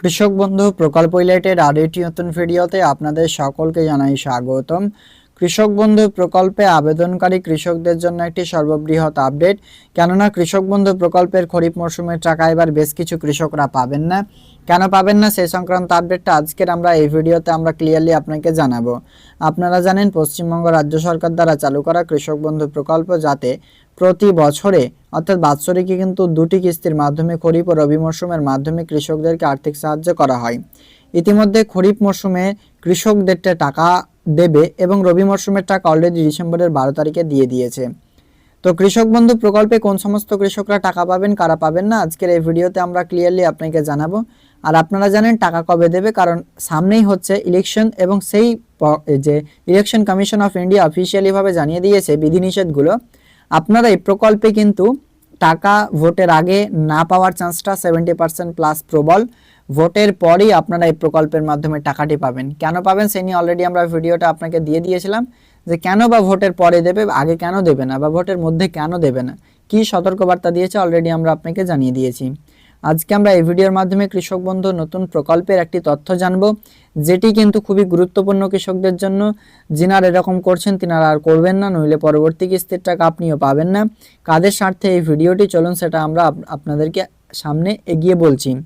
কৃষক বন্ধু প্রকল্প রিলেটেড আর একটি নতুন ভিডিওতে আপনাদের সকলকে জানাই স্বাগতম। কৃষক বন্ধু প্রকল্পে আবেদনকারী কৃষকদের জন্য একটি সর্ববৃহৎ আপডেট। কেননা কৃষক বন্ধু প্রকল্পের খরিফ মরশুমের টাকা এবার বেশ কিছু কৃষকরা পাবেন না। কেন পাবেন না সেই সংক্রান্ত আপডেটটা আজকের আমরা এই ভিডিওতে আমরা ক্লিয়ারলি আপনাকে জানাব। আপনারা জানেন পশ্চিমবঙ্গ রাজ্য সরকার দ্বারা চালু করা কৃষক বন্ধু প্রকল্প যাতে প্রতি বছরে, অর্থাৎ বাৎসরিকে কিন্তু দুটি কিস্তির মাধ্যমে খরিফ ও রবি মরশুমের মাধ্যমে কৃষকদেরকে আর্থিক সাহায্য করা হয়। ইতিমধ্যে খরিফ মরশুমে কৃষকদেরটা টাকা দেবে এবং রবি মরশুমের টাকা অলরেডি ডিসেম্বরের বারো তারিখে দিয়ে দিয়েছে। তো কৃষক বন্ধু, প্রকল্পে কোন সমস্ত কৃষকরা টাকা পাবেন, কারা পাবেন না? আজকের এই ভিডিওতে আমরা ক্লিয়ারলি আপনাকে জানাব। আর আপনারা জানেন টাকা কবে দেবে, কারণ সামনেই হচ্ছে ইলেকশন এবং সেই যে ইলেকশন কমিশন অফ ইন্ডিয়া অফিসিয়ালিভাবে জানিয়ে দিয়েছে বিধিনিষেধগুলো। আপনারা এই প্রকল্পে কিন্তু টাকা ভোটের আগে না পাওয়ার চান্সটা সেভেন্টি পার্সেন্ট প্লাস প্রবল। ভোটের পরই আপনারা এই প্রকল্পের মাধ্যমে টাকাটি পাবেন। কেন পাবেন সে নিয়ে অলরেডি আমরা ভিডিওটা আপনাকে দিয়ে দিয়েছিলাম যে কেন বা ভোটের পরে দেবে, আগে কেন দেবে না বা ভোটের মধ্যে কেন দেবে না। কি সতর্কবার্তা দিয়েছে অলরেডি আমরা আপনাকে জানিয়ে দিয়েছি। আজকে আমরা এই ভিডিওর মাধ্যমে কৃষক বন্ধু নতুন প্রকল্পের একটি তথ্য জানব, যেটি কিন্তু খুবই গুরুত্বপূর্ণ কৃষকদের জন্য। যিনারা এরকম করছেন, তিনারা আর করবেন না, নইলে পরবর্তী কিস্তির টাকা আপনিও পাবেন না। কাদের স্বার্থে এই ভিডিওটি? চলুন সেটা আমরা আপ- আপনাদেরকে সামনে এগিয়ে বলছি।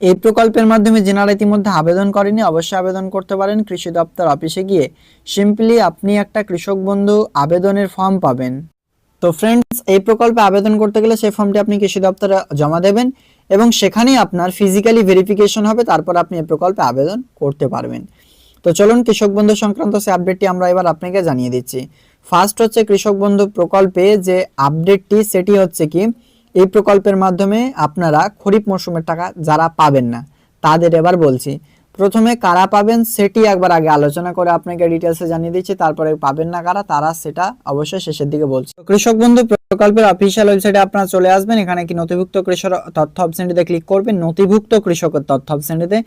এই প্রকল্পের মাধ্যমে যেনারা ইতিমধ্যে আবেদন করেনি অবশ্যই আবেদন করতে পারেন। কৃষি দপ্তর অফিসে গিয়ে সিম্পলি আপনি একটা কৃষক বন্ধু আবেদনের ফর্ম পাবেন। তো ফ্রেন্ডস এই প্রকল্পে আবেদন করতে গেলে সেই ফর্মটি আপনি কৃষি দপ্তরে জমা দেবেন এবং সেখানেই আপনার ফিজিক্যালি ভেরিফিকেশন হবে, তারপর আপনি এই প্রকল্পে আবেদন করতে পারবেন। তো চলুন কৃষক বন্ধু সংক্রান্ত সেই আপডেটটি আমরা এবার আপনাকে জানিয়ে দিচ্ছি। ফার্স্ট হচ্ছে কৃষক বন্ধু প্রকল্পে যে আপডেটটি সেটি হচ্ছে কি, এই প্রকল্পের মাধ্যমে আপনারা খরিফ মরশুমের টাকা যারা পাবেন না, তাদের এবার বলছি। প্রথমে কারা পাবেন সেটি একবার আগে আলোচনা করে আপনাকে ডিটেলসে জানিয়ে দিচ্ছি, তারপরে পাবেন না কারা, তারা সেটা অবশ্যই শেষের দিকে বলছি। কৃষক বন্ধু, প্রকল্পের অফিসিয়াল ওয়েবসাইটে আপনারা চলে আসবেন, এখানে কি নথিভুক্ত কৃষক তথ্য অপশনটিতে ক্লিক করবেন, নথিভুক্ত কৃষকের তথ্য অপশনটিতে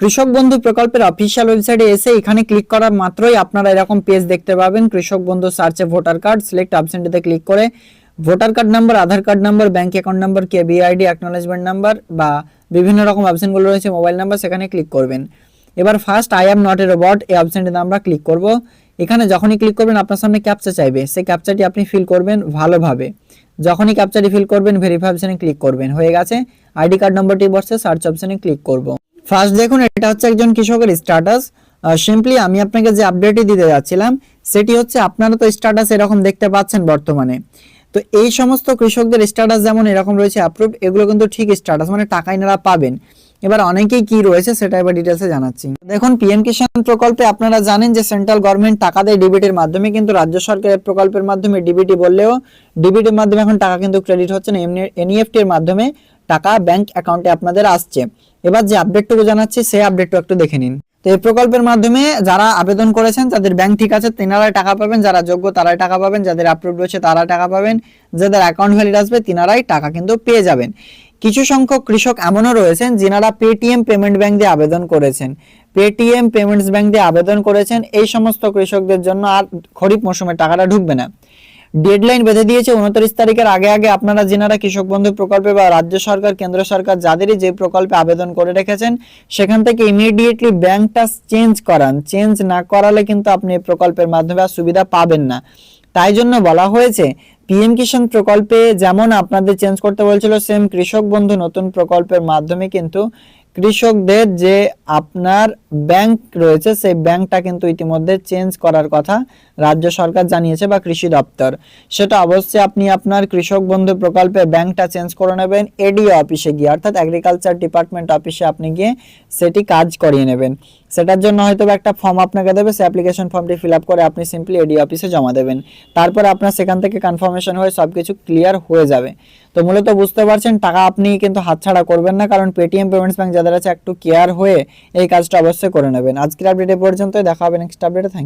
কৃষক বন্ধু, প্রকল্পের অফিসিয়াল ওয়েবসাইটে এসে এখানে ক্লিক করার মাত্রই আপনারা এরকম পেজ দেখতে পাবেন। কৃষক বন্ধু সার্চে ভোটার কার্ড সিলেক্ট অপশনটিতে ক্লিক করে voter card number Aadhaar card number bank account number KBID acknowledgement number বা বিভিন্ন রকম অপশনগুলো রয়েছে মোবাইল নাম্বার সেখানে ক্লিক করবেন। এবার first I am not a robot এই অপশনটিতে আমরা ক্লিক করব। এখানে যখনই ক্লিক করবেন, আপনার সামনে ক্যাপচা চাইবে। সেই ক্যাপচাটি আপনি ফিল করবেন ভালোভাবে। যখনই ক্যাপচাটি ফিল করবেন ভেরিফাই অপশনে ক্লিক করবেন। হয়ে গেছে। আইডি কার্ড নম্বরটি বসছে সার্চ অপশনে ক্লিক করব। ফার্স্ট দেখুন, এটা হচ্ছে একজন কৃষকের স্ট্যাটাস সিম্পলি আমি আপনাকে যে আপডেটটি দিতে যাচ্ছিলাম, সেটি হচ্ছে আপনারা তো স্ট্যাটাস এরকম দেখতে পাচ্ছেন বর্তমানে। তো এই সমস্ত কৃষকদের স্ট্যাটাস যেমন এরকম রয়েছে অ্যাপ্রুভ এগুলো কিন্তু ঠিক স্ট্যাটাস মানে টাকা এনারা পাবেন। এবার অনেকেই কি রয়েছে সেটা এবার ডিটেলসে জানাচ্ছি। দেখুন পিএম কিষাণ প্রকল্পে আপনারা জানেন যে সেন্ট্রাল গভর্নমেন্ট টাকা দেয় ডিবিটির মাধ্যমে, কিন্তু রাজ্য সরকারের প্রকল্পের মাধ্যমে ডিবিটি বললেও ডিবিটির মাধ্যমে এখন টাকা কিন্তু ক্রেডিট হচ্ছে না, এমনি এনইএফটি এর মাধ্যমে টাকা ব্যাংক অ্যাকাউন্টে আপনাদের আসছে। এবার যে আপডেটটুকু জানাচ্ছি, সেই আপডেটটু একটু দেখে নিন। তো এই প্রকল্পের মাধ্যমে যারা আবেদন করেছেন, যাদের ব্যাংক ঠিক আছে, তিনারাই টাকা পাবেন। যারা যোগ্য, তারাই টাকা পাবেন। যাদের অ্যাপ্রুভ রয়েছে তারা টাকা পাবেন। যাদের অ্যাকাউন্ট ভ্যালিড আসবে, তিনারাই টাকা কিন্তু পেয়ে যাবেন। কিছু সংখ্যক কৃষক এমনও রয়েছেন, যিনারা পেটিএম পেমেন্ট ব্যাংক দিয়ে আবেদন করেছেন। পেটিএম পেমেন্টস ব্যাংক দিয়ে আবেদন করেছেন, এই সমস্ত কৃষকদের জন্য আর খরিফ মৌসুমে টাকাটা ঢুকবে না। ডেডলাইন বেঁধে দিয়েছে, উনত্রিশ তারিখের আগে আগে আপনারা যিনারা কৃষক বন্ধু প্রকল্পে বা রাজ্য সরকার, কেন্দ্র সরকার যাদেরই যে প্রকল্পে আবেদন করে রেখেছেন, সেখান থেকে ইমিডিয়েটলি ব্যাংকটা চেঞ্জ করান। চেঞ্জ না করালে কিন্তু আপনি এই প্রকল্পের মাধ্যমে আর সুবিধা পাবেন না। তাই জন্য বলা হয়েছে পিএম কিষাণ প্রকল্পে যেমন আপনাদের চেঞ্জ করতে বলছিল সেম কৃষক বন্ধু নতুন প্রকল্পের মাধ্যমে কিন্তু কৃষকদের যে আপনার ব্যাংক রয়েছে, সেই ব্যাংকটা কিন্তু ইতিমধ্যে চেঞ্জ করার কথা রাজ্য সরকার জানিয়েছে বা কৃষি দপ্তর। সেটা অবশ্যই আপনি আপনার কৃষক বন্ধু প্রকল্পে ব্যাংকটা চেঞ্জ করে নেবেন এডিও অফিসে গিয়ে, অর্থাৎ এগ্রিকালচার ডিপার্টমেন্ট অফিসে আপনি গিয়ে সেটি কাজ করিয়ে নেবেন। সেটার জন্য হয়তো একটা ফর্ম আপনাকে দেবে, সেই অ্যাপ্লিকেশন ফর্মটি ফিল করে আপনি সিম্পলি এডি অফিসে জমা দেবেন। তারপর আপনার সেখান থেকে কনফার্মেশন হয়ে সব কিছু ক্লিয়ার হয়ে যাবে। তো মূলত বুঝতে পারছেন, টাকা আপনি কিন্তু হাতছাড়া করবেন না, কারণ পেটিএম পেমেন্টস ব্যাংক যাদের আছে একটু কেয়ার হয়ে এই কাজটা অবশ্যই করে নেবেন। আজকের আপডেট পর্যন্ত দেখা হবে নেক্সট আপডেটে থ্যাংক